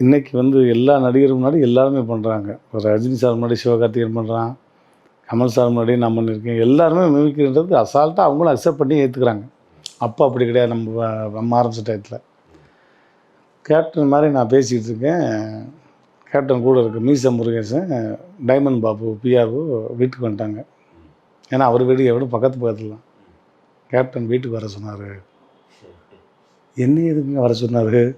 இன்றைக்கி வந்து எல்லா நடிகரும் முன்னாடி எல்லாருமே பண்ணுறாங்க ஒரு ரஜினி சார் முன்னாடி சிவகார்த்திகேயன் பண்ணுறான் கமல் சார் முன்னாடி நான் பண்ணியிருக்கேன் எல்லாருமே மிமிக்கிறது அசால்ட்டாக அவங்களும் அக்செப்ட் பண்ணி ஏற்றுக்கிறாங்க அப்போ அப்படி கிடையாது. நம்ம வ- நம்ம ஆரம்பிச்ச டயத்தில். கேப்டன் மாதிரி நான் பேசிக்கிட்டு இருக்கேன். கேப்டன் கூட இருக்க மீச முருகேசன் டைமண்ட் பாபு பிஆர்ஓ வீட்டுக்கு வந்துட்டாங்க. ஏன்னா அவர் வீடு எவ்வளோ பக்கத்து பக்கத்தில். தான் கேப்டன் வீட்டுக்கு வர சொன்னார். என்ன எதுக்குங்க வர சொன்னார்?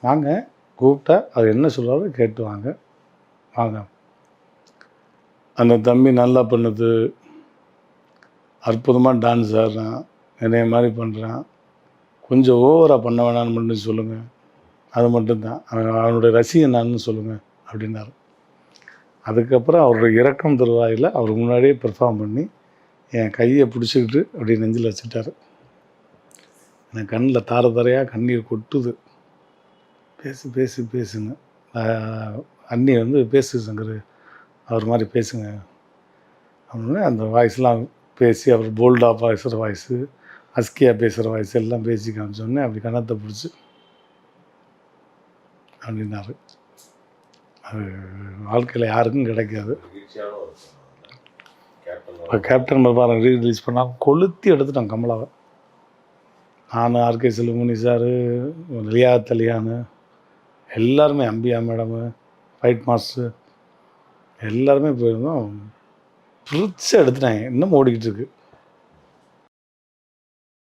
வாங்க. கூப்பிட்டா அவர் என்ன சொல்கிறாரோ கேட்டு வாங்க. வாங்க அந்த தம்பி நல்லா பண்ணுது. அற்புதமாக டான்ஸ் ஆடுறான். என்னைய மாதிரி பண்ணுறான் கொஞ்சம் ஓவராக பண்ண வேணாம்னு மட்டும் சொல்லுங்கள் அது மட்டும்தான். அவனுடைய ரசிகன் நான் சொல்லுங்கள் அப்படின்னாரு. அதுக்கப்புறம் அவருடைய இறக்கம் தருவாயில் அவர் முன்னாடியே பெர்ஃபார்ம் பண்ணி என் கையை பிடிச்சிக்கிட்டு அப்படியே நெஞ்சில் வச்சுட்டார். எனக்கு கண்ணில் தார தாரையாக கண்ணீர் கொட்டுது. பேசு பேசு பேசுங்க. அண்ணி வந்து பேசு சங்கர் அவர் மாதிரி பேசுங்க. அப்படின்னு அந்த வாய்ஸ்லாம் பேசி அவர் போல்டாக பேசுகிற வாய்ஸு அஸ்கியாக பேசுகிற வாய்ஸ் எல்லாம் பேசி காமிச்சோடனே அப்படி கணத்தை பிடிச்சி அப்படின்னாரு. அது வாழ்க்கையில் யாருக்கும் கிடைக்காது. ஒரு இப்போ கேப்டன் பாருங்க ரீ ரிலீஸ் பண்ணால் கொளுத்தி எடுத்துட்டான் கமலாவை. நான் ஆர்கே செல்வமணி சார் லியா தலியானு எல்லாருமே அம்பியா மேடமு ஃபைட் மாஸ்டர் எல்லாருமே போயிருந்தோம். பிரிச்சு எடுத்துட்டாங்க. இன்னும் ஓடிக்கிட்டு இருக்கு.